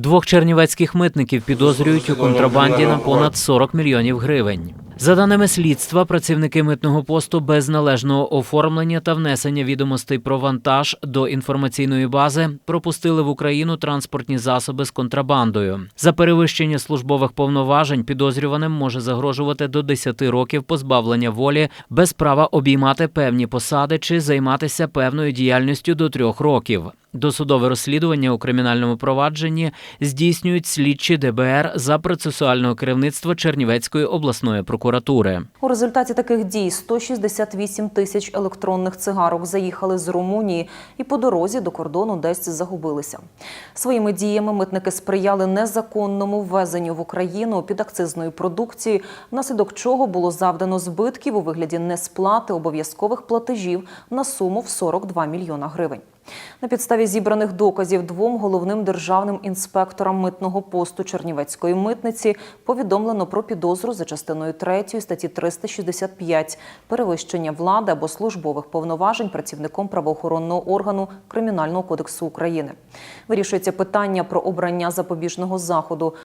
Двох чернівецьких митників підозрюють у контрабанді на понад 40 мільйонів гривень. За даними слідства, працівники митного посту без належного оформлення та внесення відомостей про вантаж до інформаційної бази пропустили в Україну транспортні засоби з контрабандою. За перевищення службових повноважень підозрюваним може загрожувати до 10 років позбавлення волі без права обіймати певні посади чи займатися певною діяльністю до трьох років. Досудове розслідування у кримінальному провадженні здійснюють слідчі ДБР за процесуального керівництва Чернівецької обласної прокуратури. У результаті таких дій 168 тисяч електронних цигарок заїхали з Румунії і по дорозі до кордону десь загубилися. Своїми діями митники сприяли незаконному ввезенню в Україну підакцизної продукції, внаслідок чого було завдано збитків у вигляді несплати обов'язкових платежів на суму в 42 мільйона гривень. На підставі зібраних доказів двом головним державним інспекторам митного посту Чернівецької митниці повідомлено про підозру за частиною 3 статті 365 перевищення влади або службових повноважень працівником правоохоронного органу Кримінального кодексу України. Вирішується питання про обрання запобіжного заходу